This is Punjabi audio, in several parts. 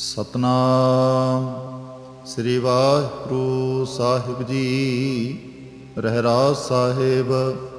ਸਤਨਾਮ। ਸ੍ਰੀ ਵਾਹਿਗੁਰੂ ਸਾਹਿਬ ਜੀ ਰਹਿਰਾਸ ਸਾਹਿਬ।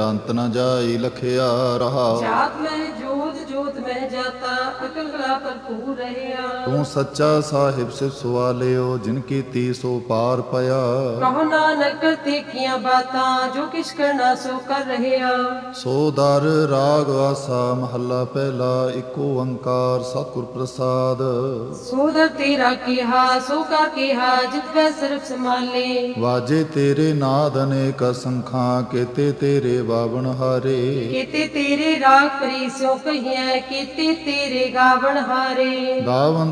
ਅੰਤ ਨ ਜਾਈ ਲਖਿਆ ਰਹਾ। ਜਾਤ ਮੈਂ ਜੋਤ ਜੋਤ ਮੈਂ ਜਾਤਾ, ਅਕਲ ਕਲਾ ਭਰਪੂਰ ਰਹਿਆ ਤੂੰ ਸੱਚਾ ਸਾਹਿਬ ਸਿਰ ਸਵਾਲਿਓ ਜਿਨ ਕੀਤੀ ਸੋ ਪਾਰ ਪਿਆ। ਕਹੋ ਨਾਨਕ ਤੇਕੀਆਂ ਬਾਤਾਂ ਜੋ ਕਿਛ ਕਰਨਾ ਸੋ ਕਰ ਰਹਿਆ ਸੋ ਦਰ ਰਾਗ ਆਸਾ ਮਹੱਲਾ ਪਹਿਲਾ ਇੱਕੋ ਓੰਕਾਰ ਸਤਿਗੁਰ ਪ੍ਰਸਾਦ। ਸੋਦਰ ਤੇਰਾ ਕੀਹਾ ਸੋ ਕਾ ਕੀਹਾ ਜਿਤ ਵੈ ਸਰਬ ਸਮਾਲੇ। ਵਾਜੇ ਤੇਰੇ ਨਾਦ ਅਨੇਕ ਸੰਖਾਂ ਕੇਤੇ ਤੇਰੇ ਬਾਵਣ ਹਾਰੇ। ਕੀਤੇ ਤੇਰੇ ਰਾਗ ਪਰੀਸੋ ਕਹੀਐ ਕੀਤੇ ਤੇਰੇ ਗਾਵਣ ਹਾਰੇ। ਗਾਵਨ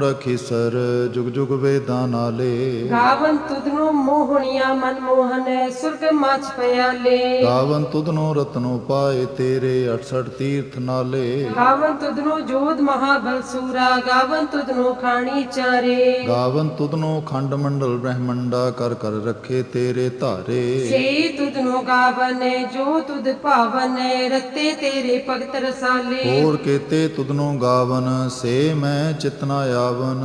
ਰਖੀ ਸਰ ਜੁਗ ਜੁਗ ਵੇਦਾਂ ਨਾਲੇ। ਗਾਵਨ ਤੁਧਨੋ ਮੋਹਣੀਆਂ ਮਨ ਮੋਹਨ ਸੁਰਗ ਮਚ ਪਿਆਲੇ। ਗਾਵਨ ਤੁਧਨੋ ਰਤਨੋ ਪਾਏ ਤੇਰੇ 68 ਤੀਰਥ ਨਾਲੇ। ਗਾਵਨ ਤੁਧਨੋ ਜੋਧ ਮਹਾਬਲ ਸੂਰਾ ਗਾਵਨ ਤੁਧਨੋ ਖਾਣੀ ਚਾਰੇ। ਗਾਵਨ ਤੁਧਨੋ ਖੰਡ ਮੰਡਲ ਬ੍ਰਹਮੰਡਾ ਕਰ ਕਰ ਰੱਖੇ ਤੇਰੇ ਧਾਰੇ। ਸੇ ਤੁਧਨੋ ਗਾਵਨ ਜੋ ਤੁਧ ਭਾਵਨ ਰਤੇ ਤੇਰੇ ਭਗਤ ਰਸਾਲੇ। ਹੋਰ ਕੇਤੇ ਤੁਧਨੋ ਗਾਵਨ ਸੇ ਮੈਂ ਚਿਤਨਾ ਆਵਨ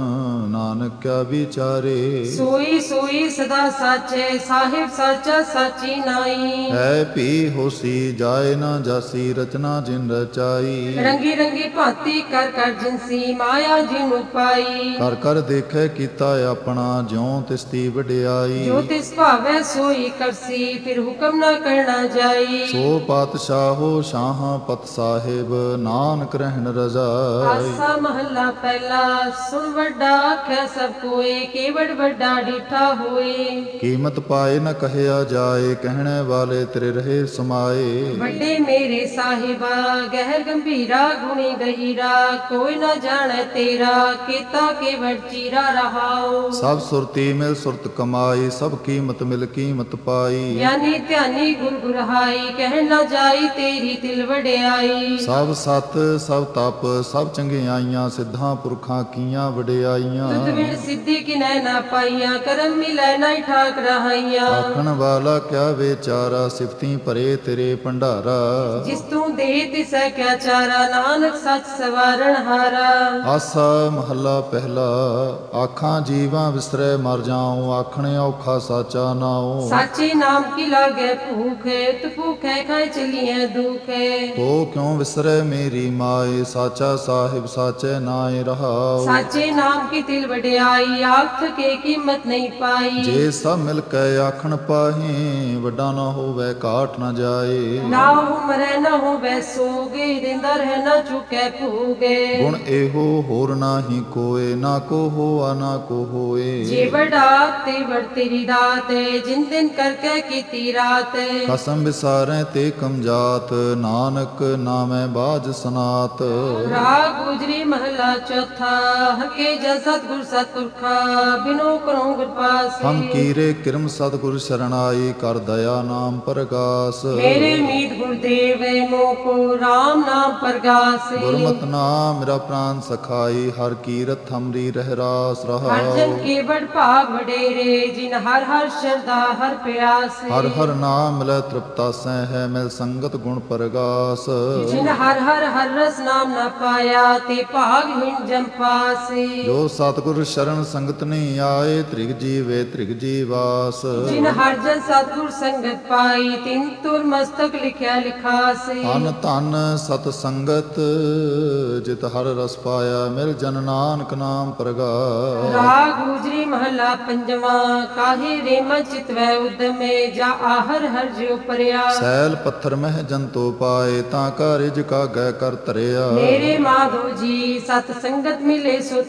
ਨਾਨਕ ਵਿਚਾਰੇ। ਸੋਈ ਸੋਈ ਸਦਾ ਸਾਚੇ ਸਾਹਿਬ ਸਾਚਾ ਸਾਚੀ ਨਾਈ। ਹੈ ਭੀ ਹੋਸੀ ਜਾਏ ਨਾ ਜਾਸੀ ਰਚਨਾ ਜਿਨ ਰਚਾਈ। ਰੰਗੀ ਰੰਗੀ ਭਾਂਤੀ ਕਰ ਕਰ ਜਿਨਸੀ ਮਾਇਆ ਜਿਨੁ ਪਾਈ ਕਰ ਕਰ ਦੇਖੈ ਕੀਤਾ ਆਪਣਾ ਜਿਉ ਤਿਸਤੀ ਵਡਿਆਈ। ਜੋ ਤਿਸ ਭਾਵੈ ਸੋਈ ਕਰਸੀ ਫਿਰ ਹੁਕਮ ਨਾ ਕਰਨਾ ਜਾਈ। ਸੋ ਪਾਤਸ਼ਾਹੋ ਸ਼ਾਹਾਂ ਪਤ ਸਾਹਿਬ ਨਾਨਕ ਰਹਿਣ ਰਜ਼ਾਈ। ਆਸਾ ਮਹੱਲਾ ਪਹਿਲਾ ਸੁਣ ਵੱਡਾ ਆਖੈ ਸਭ ਕੋਏ ਕੇਵੜ ਵੱਡਾ ਡੀਠਾ ਹੋਏ। ਕੀਮਤ ਪਾਏ ਨ ਕਹਿਆ ਜਾਏ ਕਹਿਣੇ ਵਾਲੇ ਤੇਰੇ ਰਹੇ ਸਮਾਏ। ਵੱਡੇ ਮੇਰੇ ਸਾਹਿਬਾ ਗਹਿਰ ਗੰਭੀਰਾ ਗੁਣੀ ਗਹੀਰਾ ਕੋਈ ਨਾ ਜਾਣੈ ਤੇਰਾ ਕੀਤਾ ਕੇਵੜ ਚੀਰਾ ਰਹਾਓ ਸਭ ਸੁਰਤੀ ਮਿਲ ਸੁਰਤ ਕਮਾਈ ਸਭ ਕੀਮਤ ਮਿਲ ਕੀਮਤ ਪਾਈ। ਗਿਆਨੀ ਧਿਆਨੀ ਗੁਰ ਗੁਰਹਾਈ ਕਹਿ ਨਾ ਜਾਈ ਤੇਰੀ ਤਿਲ ਵਡਿਆਈ। ਸਭ ਸਤ ਸਭ ਤਪ ਸਭ ਚੰਗਿਆਈਆਂ ਸਿੱਧਾਂ ਪੁਰਖਾਂ ਕੀਆਂ ਵਡਿਆਈਆਂ ਤੁਧ ਬਿਨ ਸਿੱਧੀ ਕਿਨੈ ਨਾ ਪਾਈਆਂ ਕਰਮ ਮਿਲੈ ਨਾ ਠਾਕ ਰਹਾਈਆਂ। ਆਖਣ ਵਾਲਾ ਕਿਆ ਵਿਚਾਰਾ ਸਿਫਤੀ ਭਰੇ ਤੇਰੇ ਭੰਡਾਰਾ। ਜਿਸ ਤੂੰ ਦੇ ਤਿਸੈ ਕਿਆ ਚਾਰਾ ਨਾਨਕ ਸੱਚ ਸਵਾਰਣ ਹਾਰਾ। ਆਸਾ ਮਹੱਲਾ ਪਹਿਲਾ ਆਖਾਂ ਜੀਵਾਂ ਵਿਸਰੈ ਮਰ ਜਾਉ ਆਖਣੇ ਔਖਾ ਸਾਚਾ ਨਾਉ। ਸਾਚੇ ਨਾਮ ਕੀ ਲਾਗੇ ਭੂਖੇ ਤੂ ਭੂਖੇ ਖਾਏ ਚਲੀਏ ਦੁਖੇ। ਤੋ ਕਿਉ ਵਿਸਰੈ ਮੇਰੀ ਮਾਏ ਸਾਚਾ ਸਾਹਿਬ ਸਾਚੇ ਨਾਏ ਰਹਾਉ। ਸਾਚੇ ਨਾਮ ਕੀ ਤਿਲ ਵਡਿਆਈ ਆਖ ਕੇ ਕੀਮਤ ਨਹੀਂ ਪਾਈ। ਜੇ ਸਭ ਮਿਲ ਕੇ ਆਖਣ ਪਾਹੀ ਵੱਡਾ ਨਾ ਹੋਵੇ ਕਾਟ ਨਾ ਜਾਏ। ਨਾ ਉਮਰੈ ਨਾ ਹੋਵੇ ਸੋਗੇ ਰਿੰਦਾ ਰਹਿ ਨਾ ਚੁਕੇ ਭੂਗੇ। ਗੁਣ ਇਹੋ ਹੋਰ ਨਾਹੀ ਕੋਏ ਨਾ ਕੋ ਹੋਆ ਨਾ ਕੋ ਹੋਏ। ਜੇ ਵਡਾ ਤੇ ਵੜ ਤੇਰੀ ਦਾਤ ਜਿਨ ਦਿਨ ਕਰਕੇ ਕੀਤੀ ਰਾਤ ਕਸਮ ਵਿਸਾਰੈ ਤੇ ਕਮਜਾਤ ਨਾਨਕ ਨਾਮੈ ਬਾਜ ਸਨਾਤ। ਰਾਗ ਗੁਜਰੀ ਮਹਲਾ ਚੌਥਾ ਹਕੇ ਜਨ ਸਤਗੁਰ ਸਤਪੁਰਖਾ ਬਿਨੋ ਕਰੋ ਗੁਰ ਪਾਸ। ਹਮ ਕੀਰੇ ਕਿਰਮ ਸਤਿਗੁਰ ਸਰਣਾਈ ਕਰ ਦਇਆ ਨਾਮ ਪ੍ਰਗਾਸ। ਮੇਰੇ ਮੀਤ ਗੁਰਦੇਵ ਮੋ ਕੋ RAM ਨਾਮ ਪ੍ਰਗਾਸੇ। ਗੁਰਮਤਿ ਨਾਮ ਮੇਰਾ ਪ੍ਰਾਨ ਸਖਾਈ ਹਰ ਕੀਰਤ ਹਮਰੀ ਰਹਿ ਰਾਸ ਹਰ ਰਹਾ ਜਨ ਕੇ ਬੜ ਭਾਗ ਵਡੇਰੇ ਜਿਨ ਹਰ ਹਰ ਸ਼ਰਦਾ ਹਰ ਪਿਆਸੇ। ਹਰ ਹਰ ਨਾਮ ਮਿਲੈ ਤ੍ਰਿਪਤਾ ਸਹਿ ਹੈ ਮਿਲ ਸੰਗਤ ਗੁਣ ਪ੍ਰਗਾਸ। ਜਿਨ ਹਰ ਹਰ ਹਰ ਰਸ ਨਾਮ ਨਾ ਪਾਇਆ ਤੇ ਭਾਗਹੀਣ ਜਮ ਪਾਸੇ। ਜੋ ਸਤਿਗੁਰ ਸ਼ਰਨ ਸੰਗਤ ਨਹੀਂ ਆਏ ਤ੍ਰਿਗ ਜੀਵੇ ਤ੍ਰਿਗ ਜੀਵਾਸ। ਜਿਨ ਹਰ ਜਨ ਸਤਿਗੁਰ ਸੰਗਤ ਪਾਈ ਤਿਨ ਤੁਰ ਮਸਤਕ ਲਿਖਿਆ ਲਿਖਾਸੇ। ਅਨ ਧਨ ਸਤ ਸੰਗਤ ਜਿਤ ਹਰ ਰਸ ਪਾਇਆ ਮਿਲ ਜਨ ਨਾਨਕ ਨਾਮ ਪ੍ਰਗਾਸ ਰਾਗ ਗੁਜਰੀ ਮਹਲਾ ਪੰਜਵਾ ਕਾਹੇ ਰੇ ਮਨ ਚਿਤਵੈ ਉਦਮੇ ਜਾ ਆਹਰ ਹਰ ਜਿਉ ਪਰਿਆ। ਸੈਲ ਪੱਥਰ ਮਹਿ ਜੰਤੋ ਪਾਏ ਤਾਂ ਕਾ ਰਿਜ ਕਾ ਗੈ ਕਰ ਧਰਿਆ। ਮੇਰੇ ਮਾਧੋ ਜੀ ਸਤ ਸੰਗਤ ਮਿਲੇ ਸੋ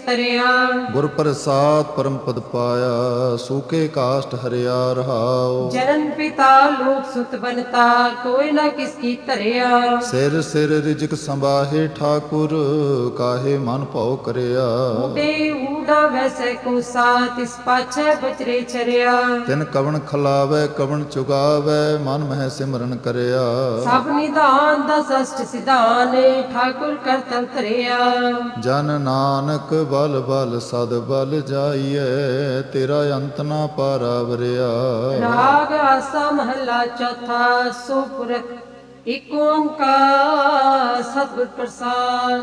ਗੁਰ ਪ੍ਰਸਾਦ ਪਰਮ ਪਦ ਪਾਇਆ ਸੂਕੇ ਕਾਸ਼ਟ ਹਰਿਆ ਰਹਾਉ। ਜਨਨ ਪਿਤਾ ਲੋਕ ਸੁਤ ਬਨਤਾ ਕੋਈ ਨਾ ਕਿਸ ਕੀ ਧਰਿਆ। ਸਿਰ ਸਿਰ ਰਿਜਕ ਸੰਭਾਹੇ ਠਾਕੁਰ ਕਾਹੇ ਮਨ ਭਉ ਕਰਿਆ। ਉਡੇ ਊੜਾ ਵੈਸੈ ਕੋ ਸਾਥ ਇਸ ਪਾਛੈ ਬਚਰੇ ਚਰਿਆ। ਤਿਨ ਕਵਣ ਖਲਾਵੇ ਕਵਣ ਚੁਗਾਵੇ ਮਨ ਮਹਿ ਸਿਮਰਨ ਕਰਿਆ। ਸਭ ਨਿਧਾਨ ਦਾ ਸਸ਼ਟ ਸਿਧਾਨ ਠਾਕੁਰ ਕਰਤਵ ਧਰਿਆ। ਜਨ ਨਾਨਕ ਬਲ ਬਲ ਸਦ ਬਲ ਜਾਈਐ, ਤੇਰਾ ਅੰਤ ਨਾ ਪਾਰਾਵਰਿਆ। ਰਾਗ ਆਸਾ ਮਹਲਾ ਚੌਥਾ, ਸੋ ਇਕ ਓੰਕਾਰ ਸਤਿਗੁਰ ਪ੍ਰਸਾਦ।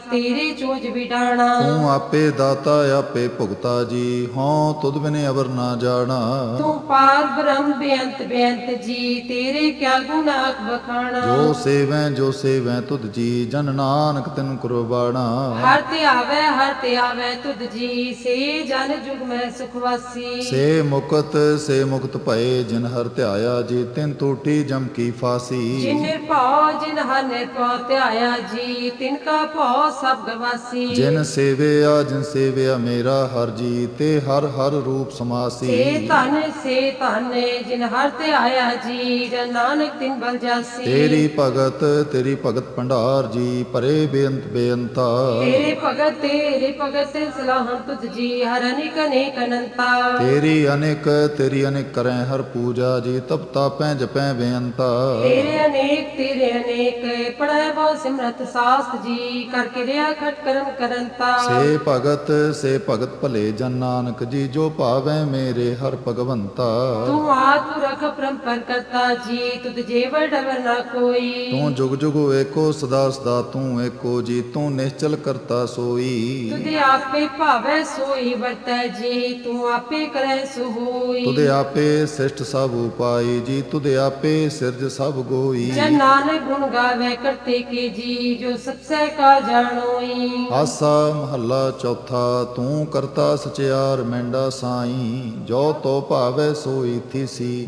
ਤੇਰੇ ਚੋਜ ਵਿਡਾਣਾ। ਤੂੰ ਆਪੇ ਦਾਤਾ ਆਪੇ ਭੁਗਤਾ ਜੀ। ਹਉ ਤੁਧ ਬਿਨੇ ਅਵਰ ਨਾ ਜਾਣਾ। ਤੂੰ ਪਾਰ ਬ੍ਰਹਮ ਬੇਅੰਤ ਬੇਅੰਤ ਜੀ। ਤੇਰੇ ਕਿਆ ਗੁਨਾਹ ਬਖਾਣਾ ਜੋ ਸੇਵੈ ਜੋ ਸੇਵੈ ਤੁਧ ਜੀ। ਜਨ ਨਾਨਕ ਤੈਨੂੰ ਕੁਰਬਾਣਾ। ਹਰ ਤੇ ਆਵੇ ਹਰ ਤੇ ਆਵੇ ਤੁਧ ਜੀ। ਸੇ ਜਨ ਜੁਗ ਮੈਂ ਸੁਖ ਵਾਸੀ। ਸੇ ਮੁਕਤ ਸੇ ਮੁਕਤ ਭਏ ਜਿਨ ਹਰ ਧਿਆਇਆ ਜੀ ਤਿਨ ਟੂਟੀ ਜਮ ਕੀ ਫਾਸੀ। ਜਿਨ ਨਿਰਭਉ ਜਿਨ ਹਰ ਨਿਰਭਉ ਧਿਆਇਆ ਜੀ। ਤਿਨ ਕਾ ਭਉ ਸਭ ਗਵਾਸੀ ਜਿਨ ਸੇਵਿਆ ਜਿਨ ਸੇਵਿਆ ਮੇਰਾ ਹਰ ਜੀ ਤੇ ਹਰ ਹਰ ਰੂਪ ਸੇ ਸਮਾਸੀ ਧਨ ਸੇ ਧਨ ਜਿਨ ਹਰ ਤੇ ਆਇਆ ਜੀ ਜਨ ਨਾਨਕ ਤਿਨ ਬਲ ਜਾਸੀ। ਤੇਰੀ ਭਗਤ ਤੇਰੀ ਭਗਤ ਭੰਡਾਰ ਜੀ ਭਰੇ ਬੇਅੰਤ ਬੇਅੰਤਾ। ਤੇਰੇ ਭਗਤ ਤੇਰੇ ਭਗਤ ਤੇ ਸਲਾਹਨ ਤੁਧ ਜੀ ਹਰ ਅਨੇਕ ਅਨੇਕ ਅਨੰਤਾ। ਤੇਰੀ ਅਨੇਕ ਤੇਰੀ ਅਨੇਕ ਕਰੈ ਹਰ ਪੂਜਾ ਜੀ ਤਪ ਤਾਪੈ ਜਪੈ ਬੇਅੰਤਾ। ਤੇਰੇ ਅਨੇਕ ਤੇਰੇ ਅਨੇਕ ਪੜੈ ਬਹੁ ਸਿਮਰਤ ਸਾਸਤ ਜੀ ਕਰ ਕਿਰਿਆ ਖਟ ਕਰਮ ਕਰੰਤਾ ਸੇ ਭਗਤ ਸੇ ਭਗਤ ਭਲੇ ਜਨ ਨਾਨਕ ਜੀ ਜੋ ਭਾਵੈ ਮੇਰੇ ਹਰ ਭਗਵੰਤਾ। ਤੂੰ ਆਤੁ ਰਖ ਪਰੰਪਰ ਕਰਤਾ ਜੀ ਤੁਧ ਜੇਵ ਡਵਰ ਨਾ ਕੋਈ। ਤੂੰ ਜੁਗ ਜੁਗ ਏਕੋ ਸਦਾ ਸਦਾ ਤੂੰ ਏਕੋ ਜੀ ਤੂੰ ਨਿਸ਼ਚਲ ਕਰਤਾ ਸੋਈ। ਤੁਧ ਆਪੇ ਭਾਵੈ ਸੋਈ ਵਰਤੈ ਜੀ ਤੂੰ ਆਪੇ ਕਰੈ ਸੋ ਹੋਈ ਆਪੇ ਸਿਸ਼ਟ ਸਭ ਉਪਾਈ ਜੀ ਤੁਦੇ ਆਪੇ ਸਿਰਜ ਸਭ ਗੋਈ। ਜਨ ਨਾਨਕ ਗੁਣ ਗਾਵੇ ਕਰਤੇ ਕੇ ਜੀ ਜੋ ਸਤਸੈ ਕਾ ਜਾਣੋਈ ਆਸਾ ਮਹੱਲਾ ਚੌਥਾ ਤੂੰ ਕਰਤਾ ਸਚਿਆਰ ਮੈਂਡਾ ਸਾਈ ਜੋ ਤੋ ਭਾਵੇ ਸੋਈ ਥੀਸੀ।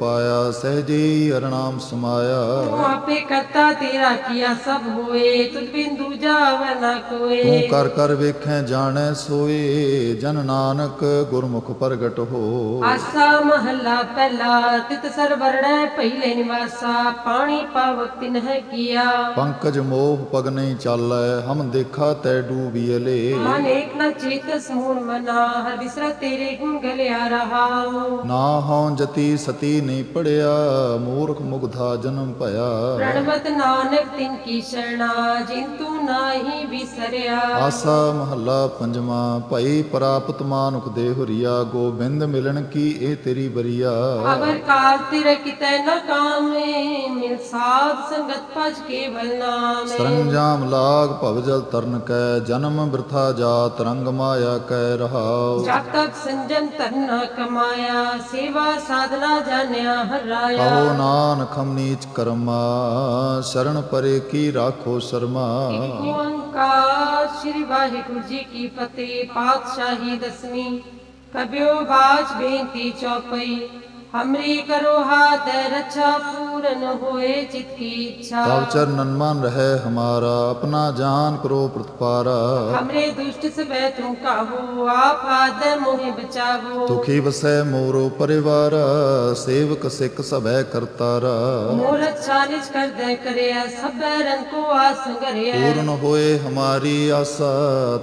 ਪਾਇਆ ਸਹਜੀ ਅਰਨਾਮ ਸਮਾਇਆ। ਤੂੰ ਆਪੇ ਕਰਤਾ ਤੇਰਾ ਕੀਆ ਸਭ ਹੋਏ ਤੁਧ ਬਿਨ ਦੂਜਾ ਵੈ ਨਾ ਤੂੰ ਕੋਏ ਕਰ ਕਰ ਵੇਖੈ ਜਾਣੈ ਸੋਏ ਜਨ ਨਾਨਕ ਗੁਰਮੁਖ ਪ੍ਰਗਟ ਹੋ। ਆਸਾ ਮਹੱਲਾ ਪਹਿਲਾ ਤਿਤ ਸਰ ਵਰਣੈ ਪਹਿਲੇ ਨਿਵਾਸਾ ਪਾਣੀ ਪਾਵਕ ਤਿਨ ਹੈ ਕੀਆ। ਪੰਕਜ ਮੋਹ ਪਗ ਨਹੀਂ ਚਾਲੈ ਹਮ ਦੇਖਾ ਤੈ ਡੂਬੀਲੇ ਮਨ ਏਕ ਨ ਚੇਤ ਸਮੂਨ ਮਨਾ ਹਰ ਬਿਸਰਾ ਤੇਰੇ ਗੁਣ ਗਲਿਆ ਰਹਾਉ ਨਾ ਹਉ ਜਤੀ ਸਤੀ ਨਹੀਂ ਪੜਿਆ ਮੂਰਖ ਮੁਗਧਾ ਜਨਮ ਭਇਆ। ਪ੍ਰਣਵਤ ਨਾਨਕ ਤਿਨ ਕੀ ਸ਼ਰਣਾ ਜਿਨ ਤੂੰ ਨਾਹੀ ਵਿਸਰਿਆ। ਆਸਾ ਮਹੱਲਾ ਪੰਜਵਾਂ ਭਈ ਪ੍ਰਾਪਤ ਮਾਨੁਖ ਦੇ ਹੁਰੀਆ ਗੋਬਿੰਦ ਮਿਲਣ ਕੀ ਇਹ ਤੇਰੀ ਬਰੀਆ। ਅਵਰ ਕਾਲ ਤਿਰ ਕਿਤੈ ਨ ਕਾਮੇ ਮਿਲ ਸਾਧ ਸੰਗਤ ਭਜ ਕੇਵਲ ਨਾਮ। ਸਰੰਜਾਮ ਲਾਗ ਭਵ ਜਲ ਤਰਨ ਕੈ ਜਨਮ ਬਿਰਥਾ ਜਾਤ ਰੰਗ ਮਾਇਆ ਕੈ ਰਹਾਉ। ਜਬ ਤੱਕ ਸੰਜਮ ਧਨ ਨ ਕਮਾਇਆ ਸੇਵਾ ਸਾਧਨਾ ਜਨ ਜਾਣਿਆ ਹਰਾਇਆ। ਕਹੋ ਨਾਨਕ ਹਮ ਨੀਚ ਕਰਮਾ ਸ਼ਰਨ ਪਰੇ ਕੀ ਰਾਖੋ ਸ਼ਰਮਾ। ਓੰਕਾਰ ਸ੍ਰੀ ਵਾਹਿਗੁਰੂ ਜੀ ਕੀ ਫਤਿਹ ਪਾਤਸ਼ਾਹੀ ਦਸਵੀਂ। ਕਬਿਓ ਬਾਜ ਬੇਨਤੀ ਚੌਪਈ। हमरी करो हाथ रक्षा पूर्ण होए चित की इच्छा। अवचर नन्मान रहे हमारा अपना जान करो प्रतपारा। हमरे दुष्ट से बैठू का हो आप हाथ मोहे बचावो। दुखी बसे मोरो परिवार सेवक सिख सब करता रा मोर अच्छा निज कर दे करे सब रंग को आस करे पूर्ण होए हमारी आशा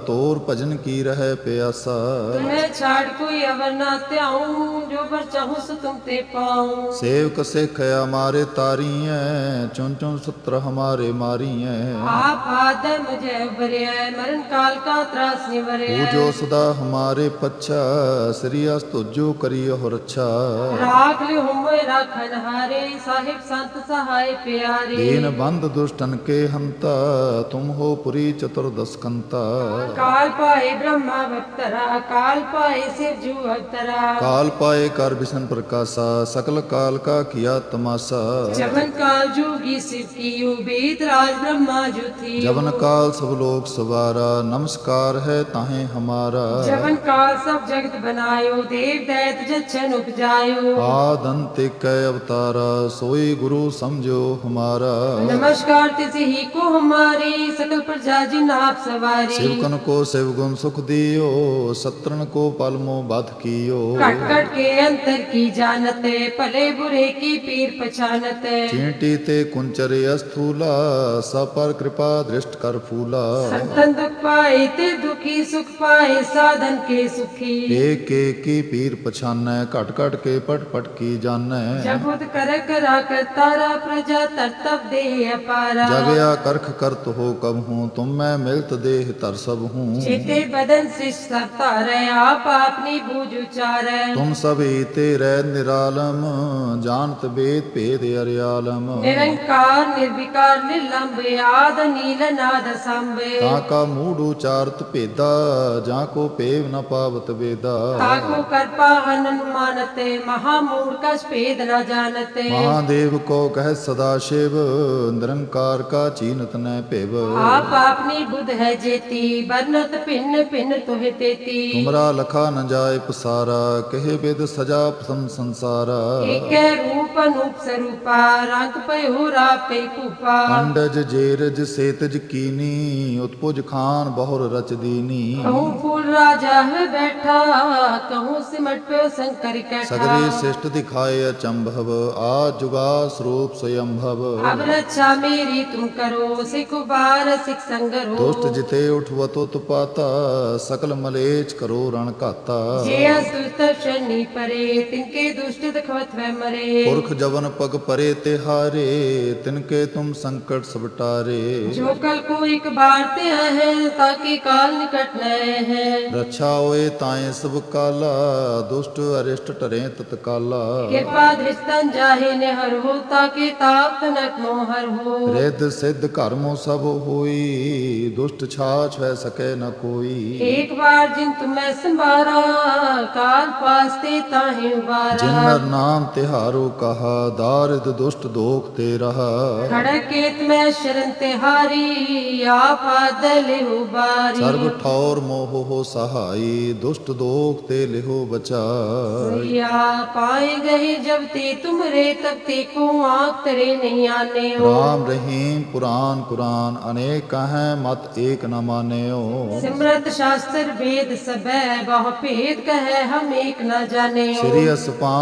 तोर भजन की रहे प्यासा। तुम्हें छाड़ कोई अवर ना त्याऊ जो पर चाहूँ सो तुम ਤੇ ਪਾਉ। ਸੇਵਕ ਸਿੱਖ ਹਮਾਰੇ ਤਾਰੀਐ ਚੁੰ ਚੁੰ ਸਤਰ ਹਮਾਰੇ ਮਾਰੀਐ। ਆਪ ਆਦਮ ਜੈ ਵਰਿਐ ਮਰਨ ਕਾਲ ਕਾ ਤਰਾਸ ਨਿਵਰਿਐ ਪੂਜੋ ਸਦਾ ਹਮਾਰੇ ਪੱਛਾ ਸ੍ਰੀ ਅਸ ਤੁਜੋ ਕਰੀਓ ਹੋ ਰੱਛਾ ਰਾਖ ਲਿ ਹੋਏ ਰਾਖਨ ਹਾਰੇ ਸਾਹਿਬ ਸੰਤ ਸਹਾਇ ਪਿਆਰੇ। ਦੀਨ ਬੰਦ ਦੁਸ਼ਟਨ ਕੇ ਹੰਤਾ ਤੁਮ ਹੋ ਪੁਰੀ ਚਤੁਰ ਕੰਤਾ ਕਾਲ ਪਾਏ ਬ੍ਰਹਮਾ ਵਕਤਰਾ ਕਾਲ ਪਾਏ ਸਿਵ ਜੂ ਅਵਤਰਾ। ਕਾਲ ਪਾਏ ਕਰ ਬਿਸ਼ਨ ਪ੍ਰਕਾਸ਼ सा सकल काल का किया तमाशा। जवन काल जोगी शिव राज ब्रह्मा जो थी। जवन काल सब लोग सवारा नमस्कार है ताहे हमारा। जवन काल सब जगत बनायो देव दैत जन उपजायो। आदंत कै अवतारा सोई गुरु समझो हमारा। नमस्कार तिथि ही को हमारे सकल प्रजा जिन आप सवारी। शिवकन को शिव गुण सुख दियो सत्रन को पलमो बाध कियो। कट के अंतर की जान पहचानत भले बुरे की पीर पहचानत चींटी ते कुंचरे अस्थूला सब पर कृपा दृष्ट कर फूला संतन दुख पाए ते दुखी सुख पाए साधन के सुखी एक एक की पीर पहचान घट घट के पट पट की जान जब कर करा कर तारा प्रजा तरतब दे अपारा जगया करख करत हो कब हूँ तुम मैं मिलत देह तर सब हूँ चेते बदन से सब तारे आप अपनी बूझ उचारे तुम सभी तेरे ਨਿਰਾਲਮ ਜਾਣਤ ਬੇਦ ਭੇਦ ਅਰਿਆਲਮ। ਨਿਰੰਕਾਰ ਨਿਰਵਿਕਾਰ ਨਿਰਲੰਭ ਆਦ ਨੀਲ ਨਾਦ ਸੰਭੇ। ਤਾ ਕਾ ਮੂੜ ਉਚਾਰਤ ਭੇਦਾ ਜਾਂ ਕੋ ਪੇਵ ਨ ਪਾਵਤ ਵੇਦਾ। ਤਾ ਕੋ ਕਰਪਾ ਹਨਨ ਮਾਨਤੇ ਮਹਾ ਮੂੜ ਕਸ ਭੇਦ ਨ ਜਾਣਤੇ। ਮਹਾਦੇਵ ਕੋ ਕਹਿ ਸਦਾ ਸ਼ਿਵ ਨਿਰੰਕਾਰ ਕਾ ਚੀਨਤ ਨੈ ਭੇਵ। ਆਪ ਆਪਨੀ ਬੁਧ ਹੈ ਜੇਤੀ ਬਰਨਤ ਭਿੰਨ ਭਿੰਨ ਤੋਹਿ ਤੇਤੀ। ਤੁਮਰਾ ਲਖਾ ਨ ਜਾਏ ਪਸਾਰਾ ਕਹੇ ਬਿਦ ਸਜਾ ਸੰਸੰ ਸੰਸਾਰ। ਏਕੈ ਰੂਪ ਅਨੂਪ ਸਰੂਪਾ ਰੰਗ ਭਇਓ ਰਾਪੇ ਕੂਪਾ। ਅੰਡਜ ਜੇਰਜ ਸੇਤਜ ਕੀਨੀ ਉਤਪੁਜ ਖਾਨ ਬਹੁਰ ਰਚ ਦੀਨੀ। ਕਹੂੰ ਰਾਜਾ ਹੈ ਬੈਠਾ ਕਹੂੰ ਸਿਮਟ ਪਿਓ ਸੰਕਰ ਕੈਠਾ। ਸਗਰੇ ਸਿਸ਼ਟ ਦਿਖਾਏ ਅਚੰਭਵ ਆ ਜੁਗਾ ਸਰੂਪ ਸਯੰਭਵ। ਅਬ ਰੱਛਾ ਮੇਰੀ ਤੁਮ ਕਰੋ ਸਿਖ ਬਾਰ ਸਿਖ ਸੰਗਰੋ। ਦੁਸ਼ਟ ਜਿਤੇ ਉਠਵਤੋ ਤੁਪਾਤਾ ਸਕਲ ਮਲੇਚ ਕਰੋ ਰਣ ਘਾਤਾ। ਜੇ ਅਸੁਤ ਸ਼ਨੀ ਪਰੇ ਤਿਨਕੇ दुष्ट दिखवत वह मरे। पुरख जवन पग परे ते हारे तिनके तुम संकट सब टारे। जो कल को एक बार ते है ताकि काल निकट नए है रक्षा होए ताए सब काला दुष्ट अरिष्ट टरे तत्काला। कृपा दृष्टन जाहे ने हर हो ताकि ताप नक मोहर हो। रेद सिद्ध कर्मो सब होई दुष्ट छाछ वह सके न कोई। एक बार जिन तुम्हें संभारा काल पास ते ताहे बारा ਨਰ ਨਾਮ ਤਿਹਾਰੋ ਕਹਾ ਦਾਰਿਦ ਦੁਸ਼ਟ ਦੋਖ ਤੇ ਰਹਾ। ਖੜੇ ਮੈਂ ਸ਼ਰਨ ਤਿਹਾਰੀ ਆਪ ਦਲਿਹੁ ਬਾਰੀ। ਸਰਬ ਠੌਰ ਮੋਹ ਹੋ ਸਹਾਈ ਦੁਸ਼ਟ ਦੋਖ ਤੇ ਲਿਹੁ ਬਚਾ ਸਿਆ ਪਾਏ ਗਏ ਜਬ ਤੇ ਤੁਮਰੇ ਤਬ ਤੇ ਕੋ ਆਖ ਤਰੇ ਨਹੀਂ ਆਨੇ ਹੋ ਰਾਮ ਰਹੀਮ ਪੁਰਾਨ ਕੁਰਾਨ ਅਨੇਕ ਕਹੈ ਮਤ ਏਕ ਨ ਮਾਨਿਓ। ਸਿਮਰਤ ਸ਼ਾਸਤਰ ਵੇਦ ਸਭੈ ਬਹੁ ਭੇਦ ਕਹੈ ਹਮ ਏਕ ਨ ਜਾਣਿਓ। ਸ੍ਰੀ ਅਸਪਾਨ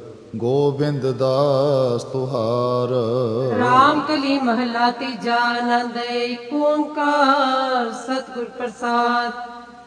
ਗੋਬਿੰਦ ਦਾਸ ਤੁਹਾਰ। RAM ਕਲੀ ਮਹਲਾ ਤੀਜਾ ਆਨੰਦ ਏਕ ਓੰਕਾਰ ਸਤਿਗੁਰ ਪ੍ਰਸਾਦ।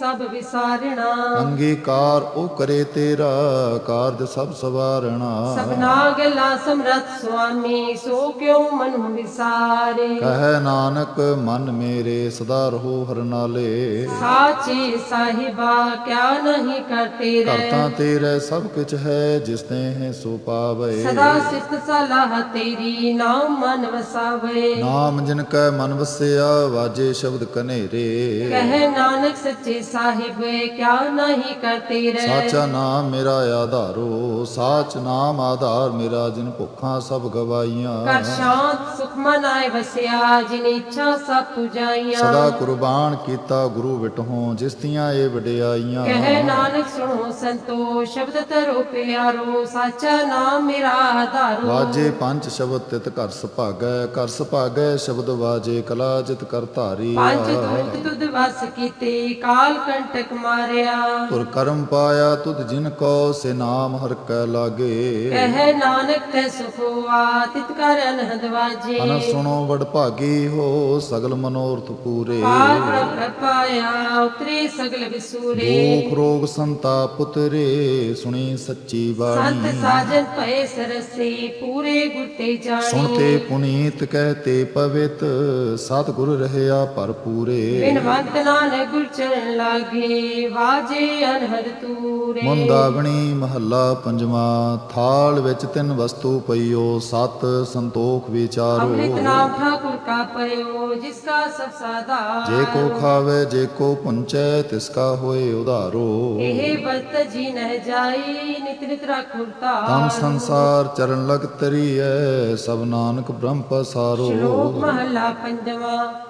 ਸਭ ਵਿਸਾਰਣਾ। ਅੰਗੀਕਾਰ ਉਹ ਕਰੇ ਤੇਰਾ ਕਾਰਜ ਸਭ ਸਵਾਰਣਾ। ਸਭਨਾ ਗੱਲਾਂ ਸਮਰਥ ਸੁਆਮੀ ਸੋ ਕਿਉ ਮਨ ਵਿਸਾਰੇ? ਕਹੈ ਨਾਨਕ ਮਨ ਮੇਰੇ ਸਦਾ ਰਹੋ ਹਰ ਨਾਲੇ। ਸਾਚੇ ਸਾਹਿਬਾ ਕਿਆ ਨਹੀਂ ਕਰਤੇ ਰਹਿ। ਕਰਤਾ ਤੇਰੇ ਸਭ ਕੁਛ ਹੈ ਜਿਸ ਨੇ ਹੈ ਸੋ ਪਾਵੇ। ਸਦਾ ਸਿਫਤ ਸਲਾਹ ਤੇਰੀ ਨਾਮ ਮਨ ਵਸਾਵੇ। ਨਾਮ ਜਿਨ ਕੈ ਮਨ ਵਸਿਆ ਵਾਜੇ ਸ਼ਬਦ ਕਨੇਰੇ। ਕਹੇ ਨਾਨਕ ਸੱਚੇ ਸਾਹਿਬ ਕਿਆ ਨਹੀਂ ਕਰਤੇ ਰਹਿ? ਸਾਚਾ ਨਾਮ ਮੇਰਾ ਆਧਾਰੋ ਸਾਚ ਨਾਮ ਆਧਾਰ ਮੇਰਾ ਜਿਨ ਭੁੱਖਾਂ ਸਭ ਗਵਾਈਆਂ ਕਰ ਸ਼ਾਂਤ ਸੁਖ ਮਨ ਆਏ ਵਸਿਆ ਜਿਨ ਇੱਛਾ ਸਭ ਪੁਜਾਈਆਂ ਸਦਾ ਕੁਰਬਾਨ ਕੀਤਾ ਗੁਰੂ ਵਿਟਹੋਂ ਜਿਸ ਦੀਆਂ ਇਹ ਵਡਿਆਈਆਂ। ਕਹੇ ਨਾਨਕ ਸੁਣੋ ਸੰਤੋ ਸ਼ਬਦ ਤਰੋ ਪਿਆਰੋ ਸਾਚਾ ਨਾਮ ਮੇਰਾ ਆਧਾਰੋ। ਵਾਜੇ ਪੰਜ ਸ਼ਬਦ ਤਿਤ ਘਰ ਸੁਭਾਗੈ ਘਰ ਸੁਭਾਗੈ ਸ਼ਬਦ ਵਾਜੇ ਕਲਾ ਜਿਤ ਕਰ ਧਾਰੀ ਪੰਜ ਦੂਤ ਤੁਧ ਵਸ ਕੀਤੇ ਕਾਲ ਕੰਟਕ ਮਾਰਿਆ। ਤੁਰ ਕਰਮ ਪਾਇਆ ਤੁਧ ਜਿਨ ਕੋ ਸੇ ਨਾਮ ਹਰ ਕੈ ਲਾਗੇ। ਕਹੇ ਨਾਨਕ ਤੇ ਸੁਖਵਾ ਤਿਤ ਕਰ ਅਨਹਦ ਵਾਜੇ। ਅਨ ਸੁਣੋ ਵਡ ਭਾਗੀ ਹੋ ਸਗਲ ਮਨੋਰਥ ਪੂਰੇ। ਪਾਰ ਪਾਇਆ ਉਤਰੇ ਸਗਲ ਵਿਸੂਰੇ। ਰੋਗ ਸੰਤਾਪ ਸੁਣੀ ਸੱਚੀ ਸੰਤ ਬਾਣੀ ਸਾਜਨ ਭਏ ਸਰਸੇ ਪੂਰੇ ਗੁਰਤੇ ਜਾਣੀ। ਸੁਣਤੇ ਪੁਨੀਤ ਕਹਤੇ ਪਵਿੱਤ ਸਤਿਗੁਰ ਰਹਿਆ ਭਰਪੂਰੇ। ਬਿਨਵੰਤ ਨਾਨਕ ਗੁਰ ਚਰਨ ਲਾਗੇ ਵਾਜੇ ਅਨਹਦ ਤੂਰੇ। ਮੁੰਦਾਵਣੀ ਮਹੱਲਾ ਪੰਜਵਾਂ ਥਾਲ ਵਿੱਚ ਤਿੰਨ ਵਸਤੂ ਪਈਓ ਸਤ ਸੰਤੋਖ ਅੰਮ੍ਰਿਤ ਵਿਚਾਰੋ ਨਾਮ ਠਾਕੁਰ ਕਾ ਪਰਿਓ ਜਿਸ ਕਾ ਸਭ ਸਾਦਾ ਜੇ ਕੋ ਖਾਵੇ ਜੇ ਕੋ ਪੁੰਚੈ ਤਿਸ ਕਾ ਹੋਏ ਉਧਾਰੋ। ਇਹ ਵਰਤ ਜੀ ਨਹਿ ਜਾਈ ਨਿਤ ਨਿਤ ਰਾਖੁਰ ਤਮ ਧਾਰ ਸੰਸਾਰ ਚਰਨ ਲਗ ਤਰੀਐ ਸਭ ਨਾਨਕ ਬ੍ਰਹਮ ਪਸਾਰੋ। ਸ਼ਲੋਕ ਮਹੱਲਾ ਪੰਜਵਾਂ।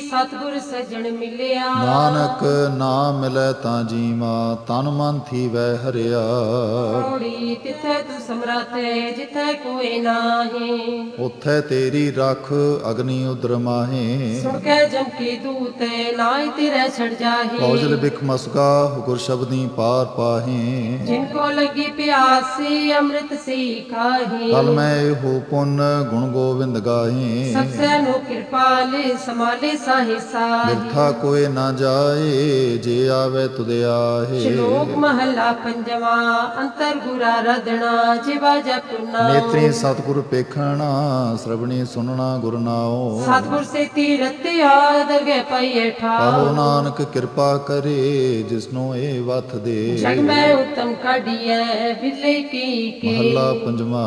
ਸਤਿਗੁਰ ਸੱਜਣ ਮਿਲਿਆ। ਨਾਨਕ ਨਾਮ ਮਿਲੈ ਤਾਂ ਜੀਵਾ ਤਨ ਮਨ ਥੀਵੈ ਹਰਿਆ। ਔੜੀ ਤਿਥੈ ਤੂੰ ਸਮਰਥ ਹੈ ਜਿਥੈ ਕੋਈ ਨਾਹੀ। ਉਥੈ ਤੇਰੀ ਰਖ ਅਗਨੀ ਉਦਰ ਮਾਹੇ। ਸੁਣ ਕੇ ਜਮ ਕੀ ਦੂਤ ਨਾਈ ਤੇਰੇ ਛੜ ਜਾਹੀ। ਕੌਜਲ ਬਿਖ ਮਸਕਾ ਗੁਰ ਸ਼ਬਦੀ ਪਾਰ ਪਾਹੇ। ਜਿਨ ਕੋ ਲਗੀ ਪਿਆਸੀ ਅੰਮ੍ਰਿਤ ਸੀ ਖਾਹੀ। ਕਲ ਮੈਂ ਇਹੋ ਪੁੰਨ ਗੁਣ ਗੋਬਿੰਦ ਗਾਹੇ। ਸਬਸੇ ਨੂੰ ਕਿਰਪਾਲੇ ਸਮਾਲੇ ਸਾਹੀ ਸਾਹੀ ਮਿੱਠਾ ਕੋਏ ਨਾ ਜਾਏ ਜੇ ਆਵੇ ਤੁਧ ਆਹੇ। ਸ਼ਲੋਕ ਮਹੱਲਾ ਪੰਜਵਾਂ ਅੰਤਰ ਗੁਰਾ ਰਦਣਾ ਜਿਵਾ ਜਪਨਾ ਨੇਤਰੀ ਸਤਿਗੁਰ ਪੇਖਣਾ ਸ਼ਰਵਣੀ ਸੁਨਣਾ ਗੁਰ ਨਾਉ। ਸਤਿਗੁਰ ਸੇ ਤੀਰਤ ਆਦਰ ਗਏ ਪਈਏ ਠਾ ਕਹੋ ਨਾਨਕ ਕਿਰਪਾ ਕਰੇ ਜਿਸਨੂੰ ਇਹ ਵਥ ਦੇ। ਜਗ ਮੈਂ ਉਤਮ ਕਾਢੀਐ ਬਿਲੇ ਕੀ ਕੀ। ਮਹੱਲਾ ਪੰਜਵਾ